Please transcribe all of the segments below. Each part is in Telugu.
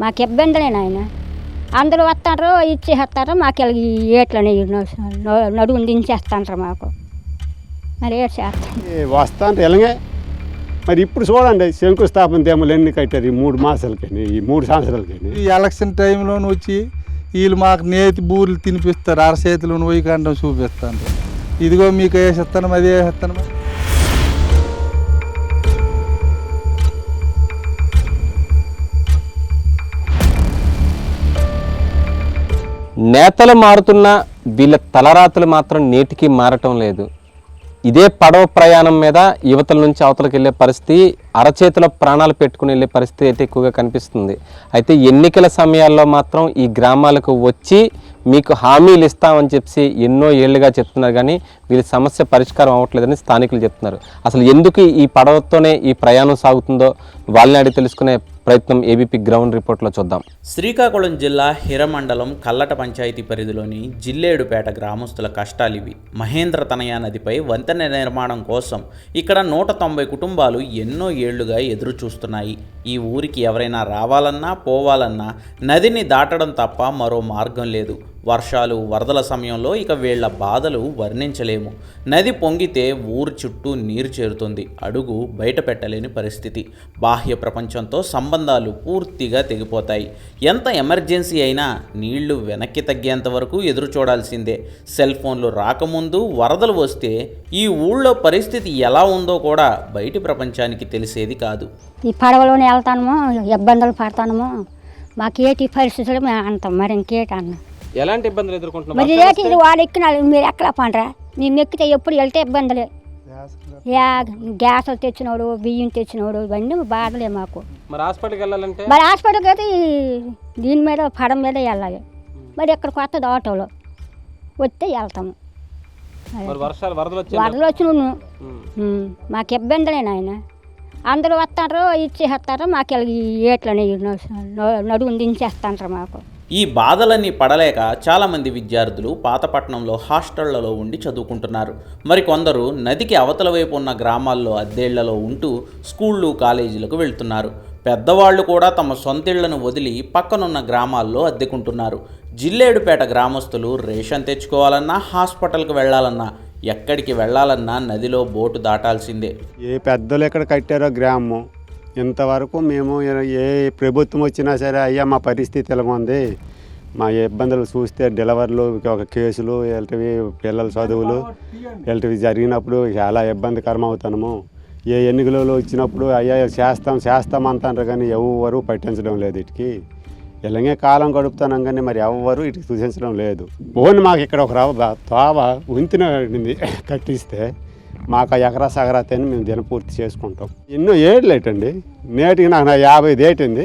మాకు ఇబ్బందులే నాయన. అందరూ వస్తారు ఇచ్చేస్తారు మాకు ఇలా ఏట్లని నడుము దించేస్తాంటారు మాకు. మరి ఏడు చేస్తాం. ఈ వస్తాంటే ఎలాగే? మరి ఇప్పుడు చూడండి శంకుస్థాపన దేమలు ఎన్ని కట్టారు ఈ మూడు మాసాలకని ఈ మూడు సంవత్సరాలకని? ఈ ఎలక్షన్ టైంలోని వచ్చి వీళ్ళు మాకు నేతి బూరెలు తినిపిస్తారు అరచేతిలో పోయి కండం చూపిస్తాను ఇదిగో మీకు వేసేస్తాను అది వేసేస్తాను నేతలు మారుతున్నా వీళ్ళ తలరాతలు మాత్రం నేటికి మారటం లేదు. ఇదే పడవ ప్రయాణం మీద యువతల నుంచి అవతలకు వెళ్ళే పరిస్థితి అరచేతిలో ప్రాణాలు పెట్టుకుని వెళ్ళే పరిస్థితి అయితే ఎక్కువగా కనిపిస్తుంది. అయితే ఎన్నికల సమయాల్లో మాత్రం ఈ గ్రామాలకు వచ్చి మీకు హామీలు ఇస్తామని చెప్పి ఎన్నో ఏళ్ళుగా చెప్తున్నారు కానీ వీళ్ళ సమస్య పరిష్కారం అవ్వట్లేదని స్థానికులు చెప్తున్నారు. అసలు ఎందుకు ఈ పడవతోనే ఈ ప్రయాణం సాగుతుందో వాళ్ళని అడిగి తెలుసుకునే ప్రయత్నం ఏబీపీ గ్రౌండ్ రిపోర్ట్లో చూద్దాం. శ్రీకాకుళం జిల్లా హిరమండలం కల్లట పంచాయతీ పరిధిలోని జిల్లేడుపేట గ్రామస్తుల కష్టాలివి మహేంద్ర తనయ నదిపై వంతెన నిర్మాణం కోసం ఇక్కడ నూట తొంభై కుటుంబాలు ఎన్నో ఏళ్ళుగా ఎదురు చూస్తున్నాయి ఈ ఊరికి ఎవరైనా రావాలన్నా పోవాలన్నా నదిని దాటడం తప్ప మరో మార్గం లేదు. వర్షాలు వరదల సమయంలో ఇక వీళ్ళ బాధలు వర్ణించలేము. నది పొంగితే ఊరు చుట్టూ నీరు చేరుతుంది. అడుగు బయట పెట్టలేని పరిస్థితి. బాహ్య ప్రపంచంతో సంబంధాలు పూర్తిగా తెగిపోతాయి. ఎంత ఎమర్జెన్సీ అయినా నీళ్ళు వెనక్కి తగ్గేంత వరకు ఎదురు చూడాల్సిందే. సెల్ ఫోన్లు రాకముందు వరదలు వస్తే ఈ ఊళ్ళో పరిస్థితి ఎలా ఉందో కూడా బయటి ప్రపంచానికి తెలిసేది కాదు. ఈ పడవలోనే వెళ్తానమో ఇబ్బందులు పడతానమో మాకేటి పరిస్థితులు మేము అంటాం. మరి ఇంకేటి ఎలాంటి ఇబ్బందులు ఎదుర్కొంటున్నారు మరి రేటు ఇది వాడు ఎక్కినాడు మీరు ఎక్కడ పండరా? మేము ఎక్కితే ఎప్పుడు వెళ్తే ఇబ్బందులే. యా గ్యాస్ తెచ్చినోడు బియ్యం తెచ్చినోడు ఇవన్నీ బాధలే మాకు. మరి హాస్పిటల్కి వెళ్ళాలంటే? మరి హాస్పిటల్కి అయితే ఈ దీని మీద పడం మీద వెళ్ళాలి. మరి ఇక్కడ కొత్తది ఆటోలో? వస్తే వెళ్తాము. మరి వర్షాలు వరదలు వచ్చి వరదలు వచ్చిన మాకు ఇబ్బందులే నాయన. అందరూ వస్తారు ఇచ్చేస్తారు మాకు ఇలా ఈ ఏట్లని దించేస్తాంటారు మాకు. ఈ బాధలన్నీ పడలేక చాలామంది విద్యార్థులు పాతపట్నంలో హాస్టళ్ళలో ఉండి చదువుకుంటున్నారు. మరికొందరు నదికి అవతల వైపు ఉన్న గ్రామాల్లో అద్దెళ్ళలో ఉంటూ స్కూళ్ళు కాలేజీలకు వెళ్తున్నారు. పెద్దవాళ్ళు కూడా తమ సొంతిళ్ళను వదిలి పక్కనున్న గ్రామాల్లో అద్దెకుంటున్నారు. జిల్లేడుపేట గ్రామస్తులు రేషన్ తెచ్చుకోవాలన్నా హాస్పిటల్కి వెళ్ళాలన్నా ఎక్కడికి వెళ్ళాలన్నా నదిలో బోటు దాటాల్సిందే. ఏ పెద్దలు ఎక్కడ కట్టారో గ్రామం. ఇంతవరకు మేము ఏ ప్రభుత్వం వచ్చినా సరే అయ్యా మా పరిస్థితి ఇలా ఉంది. మా ఇబ్బందులు చూస్తే డెలివర్లు ఒక కేసులు ఇలాంటివి పిల్లల చదువులు ఇలాంటివి జరిగినప్పుడు చాలా ఇబ్బందికరం అవుతాము. ఏ ఎన్నికలలో వచ్చినప్పుడు అయ్యా చేస్తాం చేస్తాం అంటారు కానీ ఎవరు పట్టించడం లేదు ఇటుకి. ఇలాగే కాలం గడుపుతున్నాం కానీ మరి ఎవరు ఇటుకి సూచించడం లేదు. ఓన్ మాకు ఇక్కడ ఒక రావ తోవ ఉంతిన కట్టిస్తే మాకు ఎకరా సగరాతని మేము దినపూర్తి చేసుకుంటాం. ఎన్నో ఏళ్ళు ఏటండి నేటికి నాకు నా యాభై ఏటింది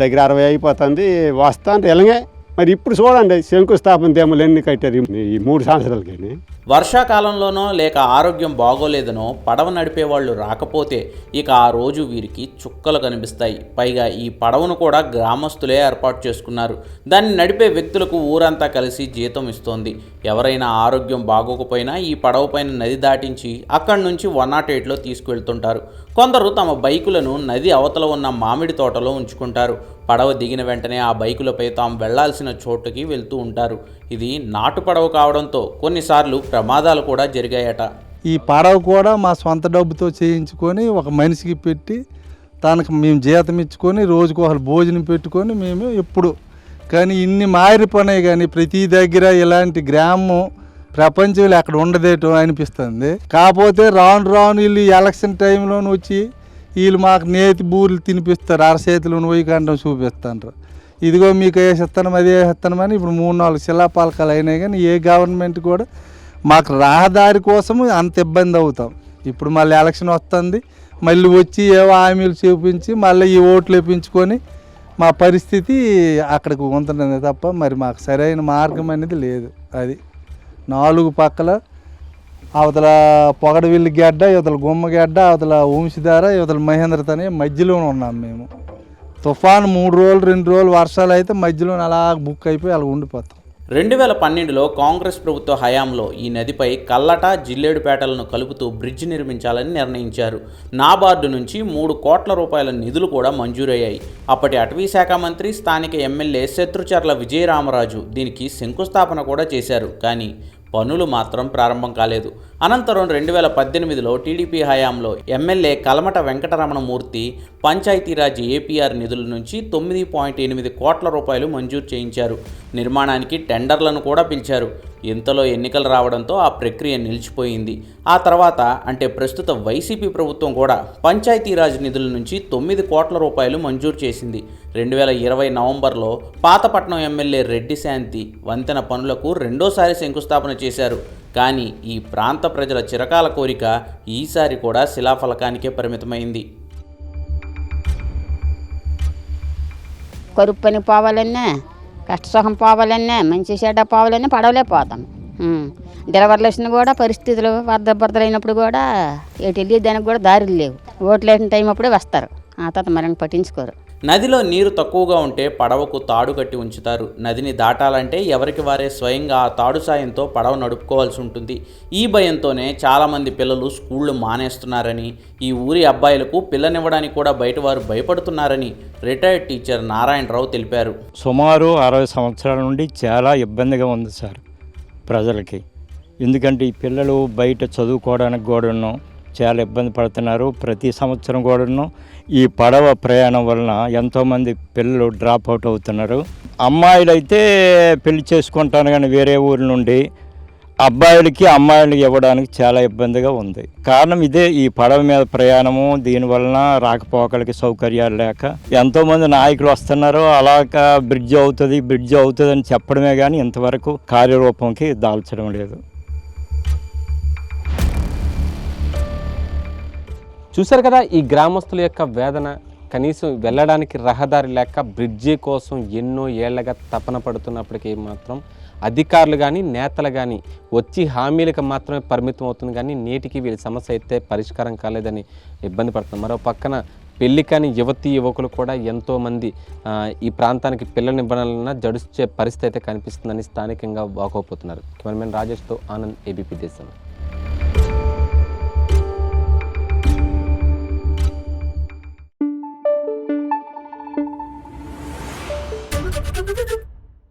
దగ్గర అరవై అయిపోతుంది. వస్తా అంటే ఇలాగే మరి ఇప్పుడు చూడండి శంకుస్థాపన దేమలు ఎన్ని కట్టారు? ఈ- మూడు సంవత్సరాలకి వర్షాకాలంలోనో లేక ఆరోగ్యం బాగోలేదనో పడవ నడిపే వాళ్ళు రాకపోతే ఇక ఆ రోజు వీరికి చుక్కలు కనిపిస్తాయి. పైగా ఈ పడవను కూడా గ్రామస్తులే ఏర్పాటు చేసుకున్నారు. దాన్ని నడిపే వ్యక్తులకు ఊరంతా కలిసి జీతం ఇస్తోంది. ఎవరైనా ఆరోగ్యం బాగోకపోయినా ఈ పడవ పైన నది దాటించి అక్కడి నుంచి వన్ నాట్ ఎయిట్లో తీసుకువెళ్తుంటారు కొందరు తమ బైకులను నది అవతల ఉన్న మామిడి తోటలో ఉంచుకుంటారు. పడవ దిగిన వెంటనే ఆ బైకులపై తాము వెళ్ళాల్సిన చోటుకి వెళ్తూ ఉంటారు. ఇది నాటు పడవ కావడంతో కొన్నిసార్లు ప్రమాదాలు కూడా జరిగాయట. ఈ పడవ కూడా మా సొంత డబ్బుతో చేయించుకొని ఒక మనిషికి పెట్టి తనకు మేము జీతం ఇచ్చుకొని రోజుకు ఒకరు భోజనం పెట్టుకొని మేము ఎప్పుడు. కానీ ఇన్ని మారిపోయినాయి కానీ ప్రతి దగ్గర ఇలాంటి గ్రామం ప్రపంచంలో అక్కడ ఉండదేటో అనిపిస్తుంది. కాకపోతే రాను రాను వీళ్ళు ఎలక్షన్ టైంలోనూ వచ్చి వీళ్ళు మాకు నేతి బూరెలు తినిపిస్తారు. అరచేతిలో పోయి కండం చూపిస్తారు ఇదిగో మీకు వేసేస్తాను అది వేసేస్తాను ఇప్పుడు మూడు నాలుగు శిలాపాలకాలు అయినాయి కానీ ఏ గవర్నమెంట్ కూడా మాకు రహదారి కోసం అంత ఇబ్బంది అవుతాం. ఇప్పుడు మళ్ళీ ఎలక్షన్ వస్తుంది. మళ్ళీ వచ్చి ఏవో హామీలు చూపించి మళ్ళీ ఈ ఓట్లు వేపించుకొని మా పరిస్థితి అక్కడికి ఉంటుంది తప్ప మరి మాకు సరైన మార్గం అనేది లేదు. అది నాలుగు పక్కల అవతల పొగడవిల్లి గడ్డ ఇవతల గుమ్మ గడ్డ అవతల ఊంసిధార ఇవతల మహేంద్రతనే మధ్యలోనే ఉన్నాం మేము. తుఫాన్ మూడు రోజులు రెండు రోజులు వర్షాలు అయితే మధ్యలో అలా బుక్ అయిపోయి అలా ఉండిపోతాం. రెండు వేల పన్నెండులో కాంగ్రెస్ ప్రభుత్వ హయాంలో ఈ నదిపై కల్లట జిల్లేడుపేటలను కలుపుతూ బ్రిడ్జ్ నిర్మించాలని నిర్ణయించారు. నాబార్డు నుంచి మూడు కోట్ల రూపాయల నిధులు కూడా మంజూరయ్యాయి. అప్పటి అటవీ శాఖ మంత్రి స్థానిక ఎమ్మెల్యే శత్రుచర్ల విజయరామరాజు దీనికి శంకుస్థాపన కూడా చేశారు. కానీ పనులు మాత్రం ప్రారంభం కాలేదు. అనంతరం రెండు వేల పద్దెనిమిదిలో టీడీపీ హయాంలో MLA Kalamata Venkataramanamurthy Panchayatiraj A P R నిధుల నుంచి తొమ్మిది పాయింట్ ఎనిమిది కోట్ల రూపాయలు మంజూరు చేయించారు. నిర్మాణానికి టెండర్లను కూడా పిలిచారు. ఇంతలో ఎన్నికలు రావడంతో ఆ ప్రక్రియ నిలిచిపోయింది. ఆ తర్వాత అంటే ప్రస్తుత వైసీపీ ప్రభుత్వం కూడా పంచాయతీరాజ్ నిధుల నుంచి తొమ్మిది కోట్ల రూపాయలు మంజూరు చేసింది. రెండు వేల ఇరవై నవంబర్లో పాతపట్నం ఎమ్మెల్యే రెడ్డి శాంతి వంతెన పనులకు రెండోసారి శంకుస్థాపన చేశారు. కానీ ఈ ప్రాంత ప్రజల చిరకాల కోరిక ఈసారి కూడా శిలాఫలకానికే పరిమితమైంది. కరుపు పని పోవాలన్నా కష్టసుఖం పోవాలన్నా మంచి చెడ్డ పోవాలన్నా పడవలే పోతాం ఉం. కూడా పరిస్థితులు వరద బరదలైనప్పుడు కూడా ఎటు వెళ్ళి దానికి కూడా దారులు లేవు. ఓట్లు వేసిన టైం అప్పుడే వస్తారు. ఆ తర్వాత మరని పట్టించుకోరు. నదిలో నీరు తక్కువగా ఉంటే పడవకు తాడు కట్టి ఉంచుతారు. నదిని దాటాలంటే ఎవరికి వారే స్వయంగా ఆ తాడు సాయంతో పడవ నడుపుకోవాల్సి ఉంటుంది. ఈ భయంతోనే చాలామంది పిల్లలు స్కూళ్ళు మానేస్తున్నారని ఈ ఊరి అబ్బాయిలకు పిల్లనివ్వడానికి కూడా బయట వారు భయపడుతున్నారని రిటైర్డ్ టీచర్ నారాయణరావు తెలిపారు. సుమారు అరవై సంవత్సరాల నుండి చాలా ఇబ్బందిగా ఉంది సార్ ప్రజలకి. ఎందుకంటే ఈ పిల్లలు బయట చదువుకోవడానికి కూడాను చాలా ఇబ్బంది పడుతున్నారు. ప్రతి సంవత్సరం కూడాను ఈ పడవ ప్రయాణం వలన ఎంతోమంది పిల్లలు డ్రాప్ అవుట్ అవుతున్నారు. అమ్మాయిలు అయితే పెళ్ళి చేసుకుంటాను కానీ వేరే ఊరి నుండి అబ్బాయిలకి అమ్మాయిలకి ఇవ్వడానికి చాలా ఇబ్బందిగా ఉంది. కారణం ఇదే ఈ పడవ మీద ప్రయాణము దీనివలన రాకపోకలకి సౌకర్యాలు లేక ఎంతోమంది నాయకులు వస్తున్నారు అలాగ బ్రిడ్జ్ అవుతుంది బ్రిడ్జ్ అవుతుంది అని చెప్పడమే కానీ ఇంతవరకు కార్యరూపంకి దాల్చడం లేదు. చూశారు కదా ఈ గ్రామస్తుల యొక్క వేదన కనీసం వెళ్ళడానికి రహదారి లేక బ్రిడ్జి కోసం ఎన్నో ఏళ్ళగా తపన పడుతున్నప్పటికీ మాత్రం అధికారులు కానీ నేతలు కానీ వచ్చి హామీలకు మాత్రమే పరిమితం అవుతుంది కానీ నేటికి వీళ్ళ సమస్య అయితే పరిష్కారం కాలేదని ఇబ్బంది పడుతుంది మరో పక్కన పెళ్ళి కాని యువతి యువకులు కూడా ఎంతోమంది ఈ ప్రాంతానికి పిల్లలు నిబంధనలన జడుచే పరిస్థితి అయితే కనిపిస్తుందని స్థానికంగా వాకపోతున్నారు కెమెరామెన్ రాజేష్తో ఆనంద్ ఏబీపీ దేశం.